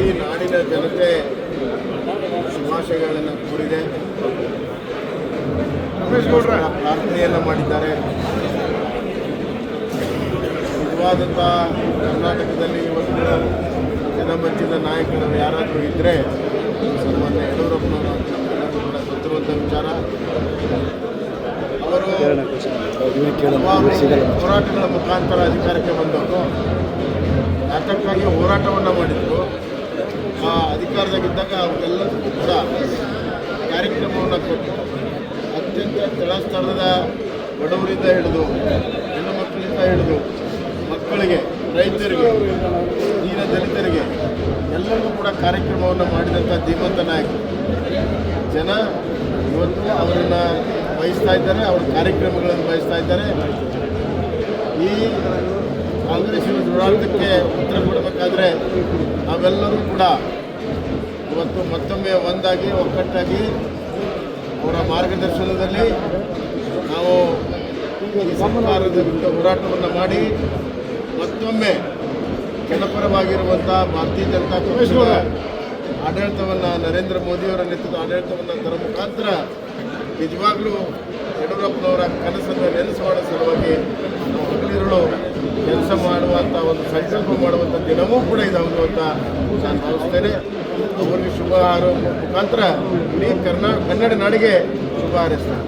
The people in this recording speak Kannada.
ಇಡೀ ನಾಡಿನ ಜನತೆ ಶುಭಾಶಯಗಳನ್ನು ಕೋರಿದೆ. ಪ್ರಾರ್ಥನೆಯನ್ನು ಮಾಡಿದ್ದಾರೆ. ನಿಜವಾದಂಥ ಕರ್ನಾಟಕದಲ್ಲಿ ಇವತ್ತು ಜನಮೆಚ್ಚಿದ ನಾಯಕರು ಯಾರಾದರೂ ಇದ್ದರೆ ಸನ್ಮಾನ್ಯ ಯಡಿಯೂರಪ್ಪನವರು ಕೂಡ ಗೊತ್ತಿರುವಂಥ ವಿಚಾರ. ಅವರು ಹೋರಾಟಗಳ ಮುಖಾಂತರ ಅಧಿಕಾರಕ್ಕೆ ಬಂದವರು. ನಾಟಕಕ್ಕಾಗಿ ಹೋರಾಟವನ್ನು ಆ ಅಧಿಕಾರದಾಗಿದ್ದಾಗ ಅವರೆಲ್ಲರಿಗೂ ಕೂಡ ಕಾರ್ಯಕ್ರಮವನ್ನು ಕೊಟ್ಟು ಅತ್ಯಂತ ತಳಸ್ತರದ ಬಡವರಿಂದ ಹಿಡಿದು ಹೆಣ್ಣು ಮಕ್ಕಳಿಂದ ಹಿಡಿದು ಮಕ್ಕಳಿಗೆ, ರೈತರಿಗೆ ದೀನ ದಲಿತರಿಗೆ ಎಲ್ಲರಿಗೂ ಕೂಡ ಕಾರ್ಯಕ್ರಮವನ್ನು ಮಾಡಿದಂಥ ಧೀಮಂತ ನಾಯಕರು ಜನ ಇವತ್ತು ಅವರನ್ನು ಬಯಸ್ತಾ ಇದ್ದಾರೆ, ಅವ್ರ ಕಾರ್ಯಕ್ರಮಗಳನ್ನು ಬಯಸ್ತಾ ಇದ್ದಾರೆ. ಈ ಕಾಂಗ್ರೆಸ್ಸಿನ ಹೋರಾಟಕ್ಕೆ ಉತ್ತರ ಕೊಡಬೇಕಾದ್ರೆ ನಾವೆಲ್ಲರೂ ಕೂಡ ಇವತ್ತು ಮತ್ತೊಮ್ಮೆ ಒಂದಾಗಿ ಒಕ್ಕಟ್ಟಾಗಿ ಅವರ ಮಾರ್ಗದರ್ಶನದಲ್ಲಿ ನಾವು ಸರ್ಕಾರದ ವಿರುದ್ಧ ಹೋರಾಟವನ್ನು ಮಾಡಿ ಮತ್ತೊಮ್ಮೆ ಜನಪರವಾಗಿರುವಂಥ ಭಾರತೀಯ ಜನತಾ ಪಕ್ಷದ ಆಡಳಿತವನ್ನು ನರೇಂದ್ರ ಮೋದಿಯವರ ನೇತೃತ್ವದ ಆಡಳಿತವನ್ನು ತರೋ ಮುಖಾಂತರ ನಿಜವಾಗ್ಲೂ ಯಡಿಯೂರಪ್ಪನವರ ಕನಸನ್ನು ನೆನೆಸುವ ಸಲುವಾಗಿ ನಾವು ಹಗಲಿರುಳು ಕೆಲಸ ಮಾಡುವಂಥ ಒಂದು ಸಂಕಲ್ಪ ಮಾಡುವಂಥ ದಿನವೂ ಕೂಡ ಇದಾವುದು ಅಂತ ನಾನು ಭಾವಿಸ್ತೇನೆ. ಅವರಿಗೆ ಶುಭ ಹಾರೋ ಮುಖಾಂತರ ಇಡೀ ಕರ್ನಾ, ಕನ್ನಡ ನಾಡಿಗೆ ಶುಭ ಹಾರೈಸ್ತೇನೆ